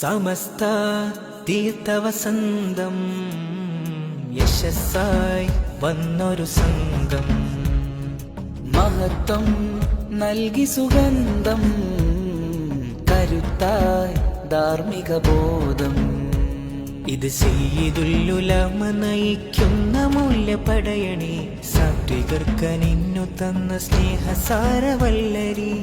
സമസ്ത തീർത്ഥവസന്തം. യശസ്സായി വന്നൊരു സംഘം. മഹത്വം നൽകി സുഗന്ധം. കരുത്തായി ധാർമ്മിക ബോധം. ഇത് ചെയ്തുല്ലുലമ നയിക്കുന്ന മൂല്യപടയണി സാത്വികർക്ക് നിന്നു തന്ന സ്നേഹസാരവല്ലരി.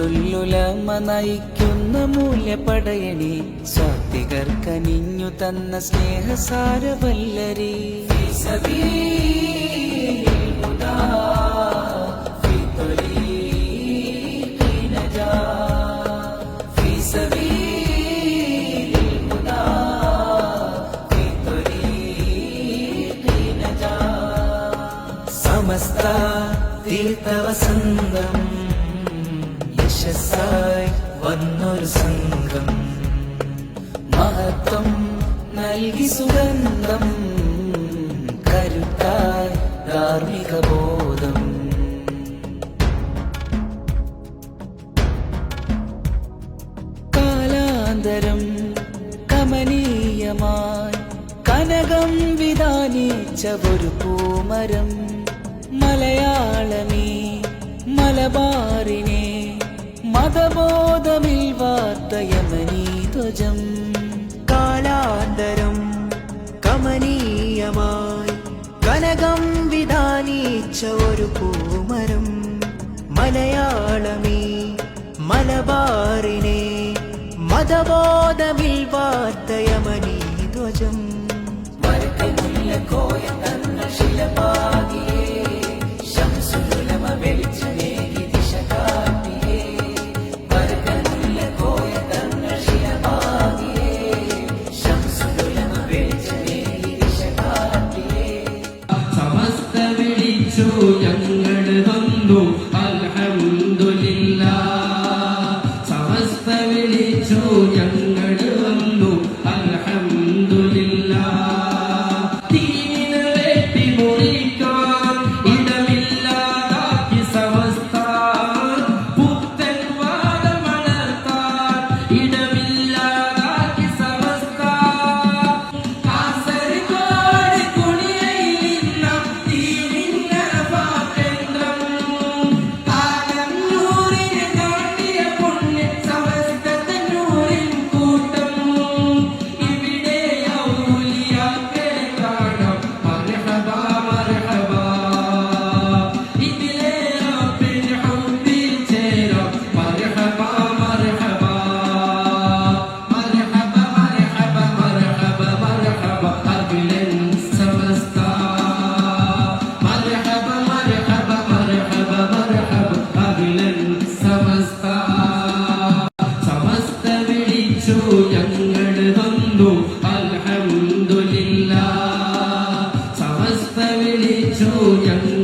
സയ്യിദുല്ലുലമ നയിക്കുന്ന മൂല്യപടയണി സ്വാത്തികർക്കനിഞ്ഞു തന്ന സ്നേഹസാരവല്ലരി. സമസ്ത തീർത്ഥവസന്തം. യശസ്സായി വന്നൊരു സംഘം. മഹത്വം നൽകി സുഗന്ധം കരുത്തായി ധാർമ്മിക ബോധം. കാലാന്തരം കമനീയമായി കനകം വിധാനിച്ച ഒരു പൂമരം മലയാളമേ മലബാറിനെ മതബോധമിൽ വാർത്തയമനീ ധ്വജം. കാലാന്തരം കമനീയമായി. കനകം വിധാനിച്ച ഒരു പൂമരം. മലയാളമേ മലബാറിനെ മതബോധമിൽ വാർത്തയമനീ ധ്വജം. സമസ്ത വിളിച്ചു ഞങ്ങൾ വന്നു. അൽഹംദുലില്ല സമസ്ത വിളിച്ചു ഞങ്ങൾ വിളിച്ചു ഞങ്ങൾ വന്നു. അൽഹംദുലില്ലാ സമസ്ത വിളിച്ചു ഞങ്ങൾ